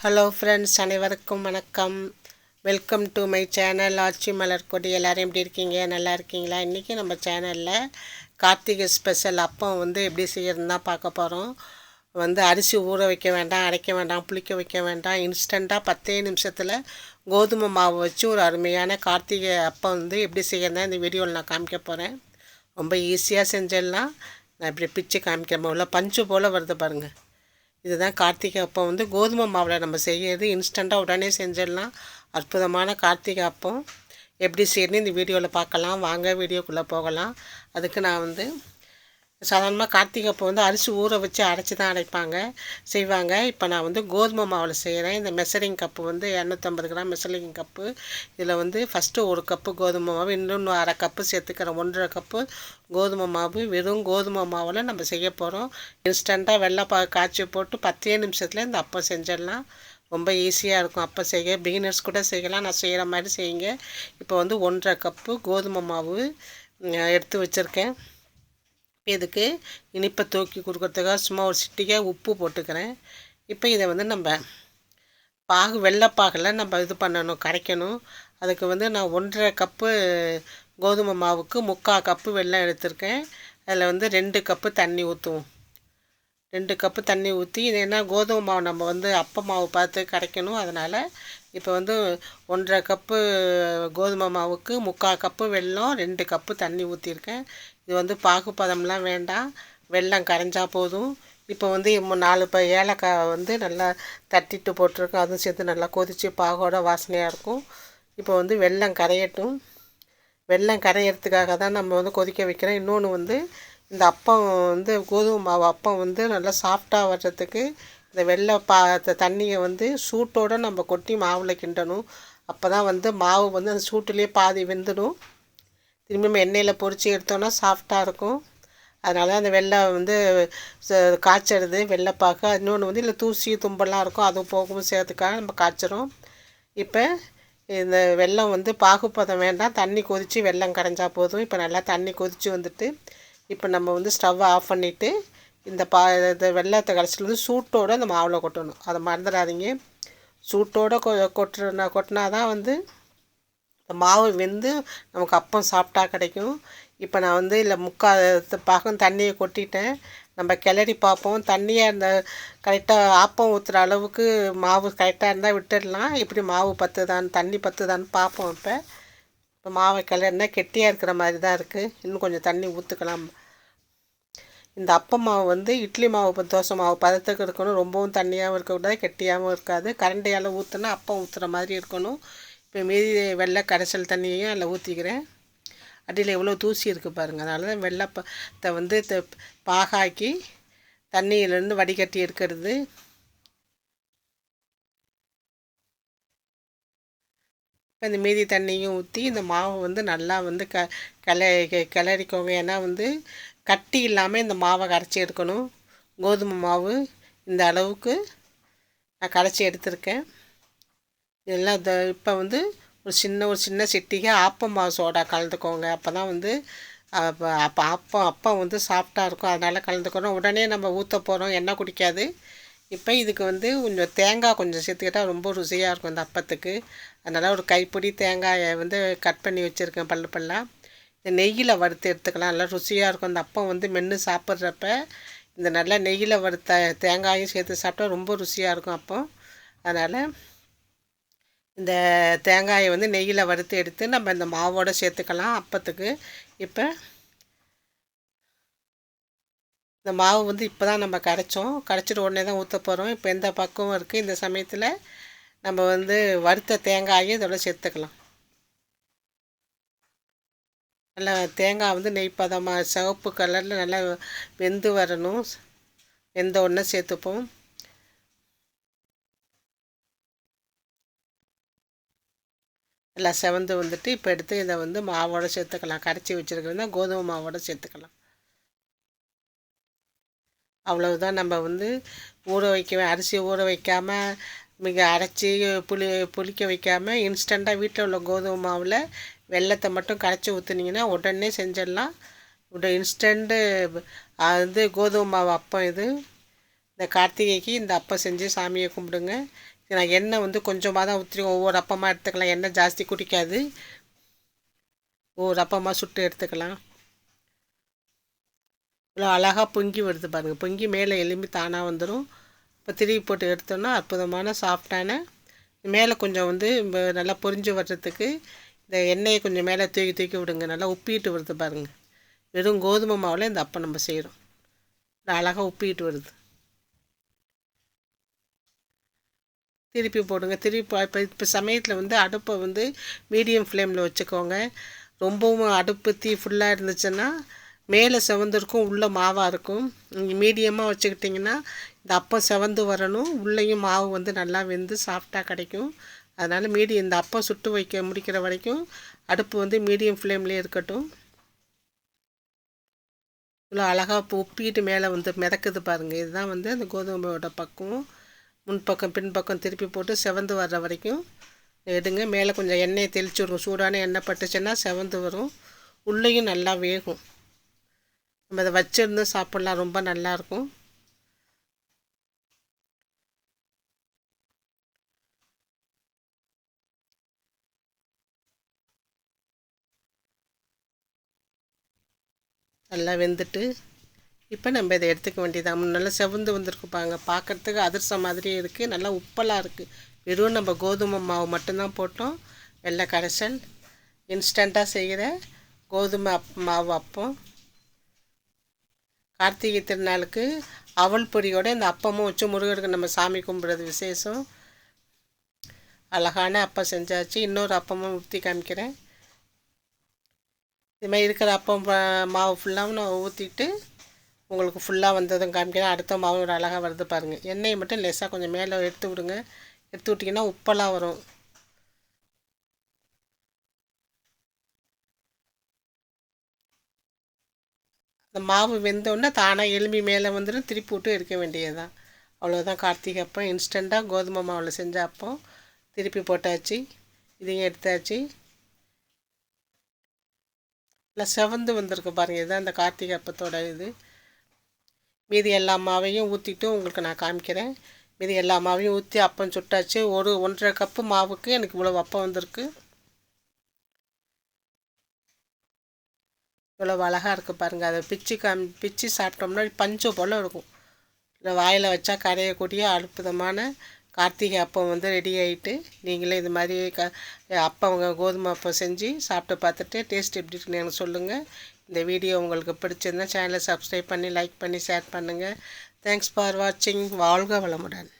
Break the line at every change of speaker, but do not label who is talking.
hello friends அனைவருக்கும் வணக்கம் welcome to my channel ஆட்சி மலர் கொடி எல்லோரும் எப்படி இருக்கீங்க நல்லா இருக்கீங்களா இன்றைக்கி நம்ம சேனலில் கார்த்திகை ஸ்பெஷல் அப்பம் வந்து எப்படி செய்யறதுனா பார்க்க போகிறோம் வந்து அரிசி ஊற வைக்க வேண்டாம் அரைக்க வேண்டாம் புளிக்க வைக்க வேண்டாம் இன்ஸ்டண்ட்டாக பத்தே நிமிஷத்தில் கோதுமை மாவு வச்சு ஒரு அருமையான கார்த்திகை அப்பம் வந்து எப்படி செய்யறதுனா இந்த வீடியோவில் நான் காமிக்க போகிறேன் ரொம்ப ஈஸியாக செஞ்சிடலாம் நான் இப்படி பிச்சு காமிக்கிறேன் உள்ள பஞ்சு போல் வருது பாருங்கள் இதுதான் கார்த்திகை அப்பம் வந்து கோதுமை மாவில் நம்ம செய்கிறது இன்ஸ்டண்ட்டாக உடனே செஞ்சிடலாம் அற்புதமான கார்த்திகை அப்பம் எப்படி செய்யணும் இந்த வீடியோவில் பார்க்கலாம் வாங்க வீடியோக்குள்ளே போகலாம் அதுக்கு நான் வந்து சாதாரணமாக கார்த்திகை அப்போ வந்து அரிசி ஊற வச்சு அரைச்சி தான் அடைப்பாங்க செய்வாங்க இப்போ நான் வந்து கோதுமை மாவில் செய்கிறேன் இந்த மெசரிங் கப்பு வந்து இரநூத்தம்பது கிராம் மெசரிங் கப்பு இதில் வந்து ஃபஸ்ட்டு ஒரு கப்பு கோதுமை மாவு இன்னொன்று அரை கப்பு சேர்த்துக்கிறேன் ஒன்றரை கப்பு கோதுமை மாவு வெறும் கோதுமை மாவில் நம்ம செய்ய போகிறோம் இன்ஸ்டண்ட்டாக வெள்ளைப்பா காய்ச்சி போட்டு பத்தே நிமிஷத்தில் இந்த அப்பம் செஞ்சிடலாம் ரொம்ப ஈஸியாக இருக்கும் அப்போ செய்ய பிகினர்ஸ் கூட செய்யலாம் நான் செய்கிற மாதிரி செய்யுங்க இப்போ வந்து ஒன்றரை கப்பு கோதுமை மாவு எடுத்து வச்சுருக்கேன் இதுக்கு இனிப்பை தூக்கி கொடுக்குறதுக்காக சும்மா ஒரு சிட்டிக்காக உப்பு போட்டுக்கிறேன் இப்போ இதை வந்து நம்ம பாகு வெள்ளைப்பாகில் நம்ம இது பண்ணணும் கரைக்கணும் அதுக்கு வந்து நான் ஒன்றரை கப்பு கோதுமை மாவுக்கு முக்கால் கப்பு வெள்ளம் எடுத்திருக்கேன் அதில் வந்து ரெண்டு கப்பு தண்ணி ஊற்றுவோம் ரெண்டு கப்பு தண்ணி ஊற்றி இது என்ன கோதுமை மாவு நம்ம வந்து அப்ப மாவு பார்த்து கரைக்கணும் அதனால் இப்போ வந்து ஒன்றரை கப்பு கோதுமை மாவுக்கு முக்கால் கப்பு வெல்லம் ரெண்டு கப்பு தண்ணி ஊற்றிருக்கேன் இது வந்து பாகுப்பதம்லாம் வேண்டாம் வெள்ளம் கரைஞ்சா போதும் இப்போ வந்து நாலு ப ஏலக்காய் வந்து நல்லா தட்டிட்டு போட்டிருக்கோம் அதுவும் சேர்த்து நல்லா கொதித்து பாகோட வாசனையாக இருக்கும் இப்போ வந்து வெள்ளம் கரையட்டும் வெள்ளம் கரையிறதுக்காக தான் நம்ம வந்து கொதிக்க வைக்கிறோம் இன்னொன்று வந்து இந்த அப்பம் வந்து கோதுமை மாவு அப்பம் வந்து நல்லா சாஃப்டாக வர்றதுக்கு இந்த வெள்ளை பா தண்ணியை வந்து சூட்டோடு நம்ம கொட்டி மாவில் கிண்டணும் அப்போ தான் வந்து மாவு வந்து அந்த சூட்டுலேயே பாதி வெந்துடும் திரும்பியும் எண்ணெயில் பொறிச்சு எடுத்தோன்னா சாஃப்டாக இருக்கும் அதனால் அந்த வெள்ளை வந்து காய்ச்சறது வெள்ளைப்பாக்கு இன்னொன்று வந்து இல்லை தூசி தும்பெல்லாம் இருக்கும் அதுவும் போகவும் சேர்த்துக்காக நம்ம காய்ச்சிரும் இப்போ இந்த வெள்ளம் வந்து பாகுப்பதம் வேண்டாம் தண்ணி கொதித்து வெள்ளம் கரைஞ்சா போதும் இப்போ நல்லா தண்ணி கொதித்து வந்துட்டு இப்போ நம்ம வந்து ஸ்டவ்வை ஆஃப் பண்ணிவிட்டு இந்த பா இந்த வெள்ளத்தை கடைசியில் வந்து சூட்டோடு அந்த மாவில் கொட்டணும் அதை மறந்துடாதீங்க சூட்டோடு கொ கொட்டுனா கொட்டினா தான் வந்து இந்த மாவு வெந்து நமக்கு அப்பம் சாப்பிட்டா கிடைக்கும் இப்போ நான் வந்து இல்லை முக்கால் பாகம் தண்ணியை கொட்டிட்டேன் நம்ம கிளறி பார்ப்போம் தண்ணியாக இருந்த கரெக்டாக ஆப்பம் ஊற்றுற அளவுக்கு மாவு கரெக்டாக இருந்தால் விட்டுடலாம் இப்படி மாவு பத்துதான்னு தண்ணி பத்துதான்னு பார்ப்போம் இப்போ இப்போ மாவை கிளறினா கெட்டியாக இருக்கிற மாதிரி தான் இருக்குது இன்னும் கொஞ்சம் தண்ணி ஊற்றுக்கலாம் இந்த அப்பம் மாவு வந்து இட்லி மாவு தோசை மாவு பதத்துக்கு இருக்கணும் ரொம்பவும் தண்ணியாகவும் இருக்கக்கூடாது கெட்டியாகவும் இருக்காது கரண்டையால் ஊற்றுனா அப்பம் ஊற்றுற மாதிரி இருக்கணும் இப்போ மீதி வெள்ளை கரைசல் தண்ணியையும் அதில் ஊற்றிக்கிறேன் அடியில் எவ்வளோ தூசி இருக்குது பாருங்கள் அதனால தான் வெள்ளை வந்து பாகாக்கி தண்ணியிலேருந்து வடிகட்டி எடுக்கிறது இப்போ இந்த மீதி தண்ணியும் ஊற்றி இந்த மாவை வந்து நல்லா வந்து க கிளை கிளறிக்கோங்க ஏன்னா வந்து கட்டி இல்லாமல் இந்த மாவை கரைச்சி எடுக்கணும் கோதுமை மாவு இந்த அளவுக்கு நான் கரைச்சி எடுத்திருக்கேன் எல்லாம் த இப்போ வந்து ஒரு சின்ன ஒரு சின்ன சிட்டிக்கு மாவு சோடா கலந்துக்கோங்க அப்போ தான் வந்து அப்போ அப்போ அப்பம் அப்பம் வந்து சாஃப்டாக இருக்கும் அதனால் கலந்துக்கிறோம் உடனே நம்ம ஊற்ற போகிறோம் எண்ணெய் குடிக்காது இப்போ இதுக்கு வந்து கொஞ்சம் தேங்காய் கொஞ்சம் சேர்த்துக்கிட்டால் ரொம்ப ருசியாக இருக்கும் இந்த அப்பத்துக்கு அதனால் ஒரு கைப்பிடி தேங்காயை வந்து கட் பண்ணி வச்சுருக்கேன் பல்லு பல்லாம் இந்த நெய்யில் வறுத்து எடுத்துக்கலாம் நல்லா ருசியாக இருக்கும் அந்த அப்பம் வந்து மென்று சாப்பிட்றப்ப இந்த நல்லா நெய்யில் வறுத்த தேங்காயும் சேர்த்து சாப்பிட்டா ரொம்ப ருசியாக இருக்கும் அப்போ அதனால் இந்த தேங்காயை வந்து நெய்யில் வறுத்து எடுத்து நம்ம இந்த மாவோடு சேர்த்துக்கலாம் அப்பத்துக்கு இப்போ இந்த மாவு வந்து இப்போ தான் நம்ம கரைச்சோம் கரைச்சிட்டு உடனே தான் ஊற்ற போகிறோம் இப்போ எந்த பக்குவம் இருக்குது இந்த சமயத்தில் நம்ம வந்து வறுத்த தேங்காயும் இதோட சேர்த்துக்கலாம் நல்லா தேங்காய் வந்து நெய் பதமாக சிவப்பு கலரில் நல்லா வெந்து வரணும் வெந்த ஒன்றும் சேர்த்துப்போம் எல்லாம் செவந்து வந்துட்டு இப்போ எடுத்து இதை வந்து மாவோடு சேர்த்துக்கலாம் கரைச்சி வச்சுருக்கிறதா கோதுமை மாவோடு சேர்த்துக்கலாம் அவ்வளவுதான் நம்ம வந்து ஊற வைக்க அரிசி ஊற வைக்காமல் மிக அரைச்சி புளி புளிக்க வைக்காமல் இன்ஸ்டண்ட்டாக வீட்டில் உள்ள கோதுமை மாவில் வெள்ளத்தை மட்டும் கரைச்சி ஊற்றுனீங்கன்னா உடனே செஞ்சிடலாம் இன்ஸ்டண்ட்டு அது வந்து கோதுமை மாவு அப்பம் இது இந்த கார்த்திகைக்கு இந்த அப்பம் செஞ்சு சாமியை கும்பிடுங்க நான் எண்ணெய் வந்து கொஞ்சமாக தான் ஊற்றி ஒவ்வொரு அப்பமாக எடுத்துக்கலாம் எண்ணெய் ஜாஸ்தி குடிக்காது ஒவ்வொரு அப்பமாக சுட்டு எடுத்துக்கலாம் இவ்வளோ அழகாக பொங்கி வருது பாருங்கள் பொங்கி மேலே எலும்பி தானாக வந்துடும் இப்போ திருவி போட்டு எடுத்தோன்னா அற்புதமான சாஃப்டான மேலே கொஞ்சம் வந்து நல்லா பொரிஞ்சு வர்றதுக்கு இந்த எண்ணெயை கொஞ்சம் மேலே தூக்கி தூக்கி விடுங்க நல்லா உப்பிட்டு வருது பாருங்கள் வெறும் கோதுமை மாவில் இந்த அப்பம் நம்ம செய்கிறோம் அழகாக உப்பிட்டு வருது திருப்பி போடுங்க திருப்பி இப்போ இப்போ சமயத்தில் வந்து அடுப்பை வந்து மீடியம் ஃப்ளேமில் வச்சுக்கோங்க ரொம்பவும் அடுப்பு தீ ஃபுல்லாக இருந்துச்சுன்னா மேலே செவந்திருக்கும் உள்ளே மாவாக இருக்கும் நீங்கள் மீடியமாக வச்சுக்கிட்டிங்கன்னா இந்த அப்பம் செவந்து வரணும் உள்ளேயும் மாவு வந்து நல்லா வெந்து சாஃப்டாக கிடைக்கும் அதனால் மீடியம் இந்த அப்பம் சுட்டு வைக்க முடிக்கிற வரைக்கும் அடுப்பு வந்து மீடியம் ஃப்ளேம்லேயே இருக்கட்டும் இவ்வளோ அழகாக உப்பிட்டு மேலே வந்து மிதக்குது பாருங்கள் இதுதான் வந்து அந்த கோதுமையோட பக்குவம் முன்பக்கம் பின்பக்கம் திருப்பி போட்டு செவந்து வர்ற வரைக்கும் எடுங்க மேலே கொஞ்சம் எண்ணெயை தெளிச்சு விடுங்க சூடான எண்ணெய் பட்டுச்சுன்னா செவந்து வரும் உள்ளேயும் நல்லா வேகும் நம்ம அதை வச்சிருந்து சாப்பிட்லாம் ரொம்ப நல்லாயிருக்கும் நல்லா வெந்துட்டு இப்போ நம்ம இதை எடுத்துக்க வேண்டியதாக நல்லா செவந்து வந்திருக்கு பாருங்க பார்க்குறதுக்கு அதிர்சம் மாதிரியே இருக்குது நல்லா உப்பெல்லாம் இருக்குது வெறும் நம்ம கோதுமை மாவு மட்டும்தான் போட்டோம் வெள்ளை கரைசல் இன்ஸ்டண்ட்டாக செய்கிற கோதுமை அப் மாவு அப்பம் கார்த்திகை திருநாளுக்கு அவல் பொடியோட இந்த அப்பமும் வச்சு முருகருக்கு நம்ம சாமி கும்பிட்றது விசேஷம் அழகான அப்பம் செஞ்சாச்சு இன்னொரு அப்பமும் ஊற்றி காமிக்கிறேன் இது மாதிரி இருக்கிற அப்பம் மாவு ஃபுல்லாகவும் நான் ஊற்றிட்டு உங்களுக்கு ஃபுல்லாக வந்ததும் காமிக்கணும் அடுத்த மாவு ஒரு அழகாக வருது பாருங்கள் எண்ணெயை மட்டும் லெஸ்ஸாக கொஞ்சம் மேலே எடுத்து விடுங்க எடுத்து விட்டிங்கன்னா உப்பெல்லாம் வரும் அந்த மாவு வெந்தோடனே தானாக எலும்பி மேலே வந்துடும் திருப்பி விட்டு எடுக்க வேண்டியதுதான் அவ்வளோதான் கார்த்திகை அப்போ இன்ஸ்டண்ட்டாக கோதுமை மாவில் செஞ்ச அப்போ திருப்பி போட்டாச்சு இதையும் எடுத்தாச்சு நல்லா செவந்து வந்திருக்கு பாருங்கள் இதுதான் அந்த கார்த்திகை அப்பத்தோட இது மீதி எல்லா மாவையும் ஊற்றிட்டு உங்களுக்கு நான் காமிக்கிறேன் மீதி எல்லா மாவையும் ஊற்றி அப்பம் சுட்டாச்சு ஒரு ஒன்றரை கப்பு மாவுக்கு எனக்கு இவ்வளோ அப்பம் வந்திருக்கு இவ்வளோ அழகாக இருக்குது பாருங்கள் அதை பிச்சு காமி பிச்சு சாப்பிட்டோம்னா பஞ்சு போல் இருக்கும் இல்லை வாயில் வச்சா கரையக்கூடிய அற்புதமான கார்த்திகை அப்பம் வந்து ரெடி ஆகிட்டு நீங்களே இது மாதிரி க அப்பம் கோதுமை அப்பம் செஞ்சு சாப்பிட்டு பார்த்துட்டு டேஸ்ட் எப்படி இருக்குன்னு எனக்கு சொல்லுங்கள் இந்த வீடியோ உங்களுக்கு பிடிச்சிருந்தால் சேனலை சப்ஸ்கிரைப் பண்ணி லைக் பண்ணி ஷேர் பண்ணுங்கள் தேங்க்ஸ் ஃபார் வாட்சிங் வாழ்க வளமுடன்